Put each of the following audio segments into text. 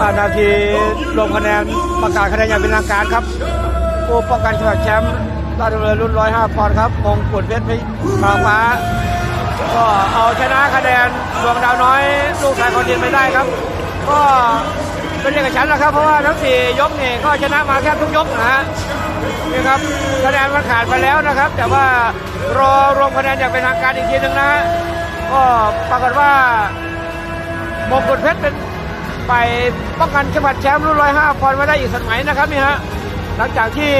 อ่านาทีลงคะแนนประกาศคะแนนอย่างเป็นทางการครับผู้ป้องกันแชมป์ราชดำเนินรุ่น 105 ปอนด์ครับมงกุฎเพชรพิทองฟ้าก็เอาชนะคะแนนดวงดาวน้อย ลูกชายคนดินไปได้ครับ ก็เป็นเอกฉันนะครับ เพราะว่าทั้งสี่ยกนี่ก็ชนะมาแค่ทุกยกนะฮะนี่ครับคะแนนมันขาดไปแล้วนะครับ แต่ว่ารอรวมคะแนนอย่างเป็นทางการอีกทีหนึ่งนะฮะก็ปรากฏว่ามงกุฎเพชรเป็น ไปป้องกันเข็มขัดแชมป์รุ่นร้อยห้าปอนด์มาได้อีกสมัยนะครับนี่ฮะหลังจากที่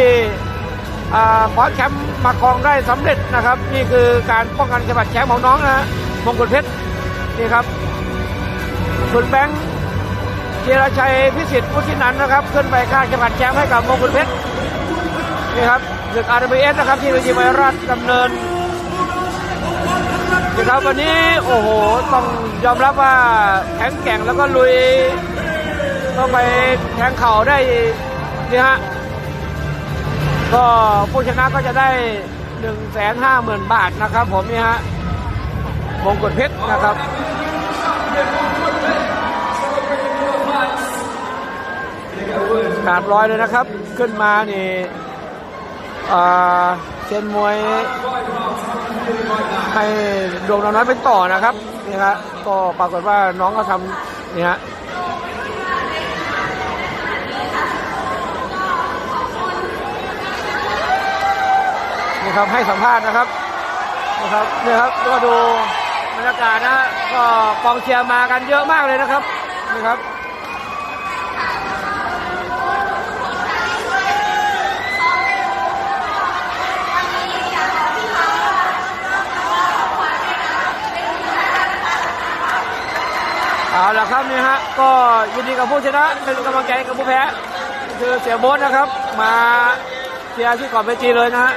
อ่าคว้าแชมป์มาครองได้สำเร็จนะครับ นี่คือการป้องกันเข็มขัดแชมป์ของน้องนะฮะมงกุฎเพชรนี่ครับส่วนแบงค์เจรชัยพิสิทธิ์พุทธินันท์นะครับ ขึ้นไปค่าดเข็มขัดแชมป์ให้กับมงกุฎเพชรนี่ครับศึกอาร์บีเอสนะครับที่เวทีมวยราชดำเนิน ครับวันนี้โอ้โหต้องยอมรับว่าแข็งแกร่งแล้วก็ลุยก็ไปแทงเข่าได้นี่ฮะก็ผู้ชนะก็จะได้1นึ่งแสนห้าหมื่นบาทนะครับผมนี่ฮะมงกุฎเพชรนะครับขาดร้อยเลยนะครับ ขึ้นมานี่อ่าเชนมวย ให้ดวงดาวน้อยเป็นต่อนะครับนี่ฮะก็ปรากฏว่าน้องก็ทำนี่ฮะนี่ครับให้สัมภาษณ์นะครับนะครับนี่ครับก็ดูบรรยากาศนะฮะก็กองเชียร์มากันเยอะมากเลยนะครับนี่ครับ เอาละครับนี่ฮะก็ยินดีกับผู้ชนะเป็นกำลังใจกับผู้แพ้คือเสียโบสนะครับ มาเสียที่ก่อนเวทีเลยนะฮะ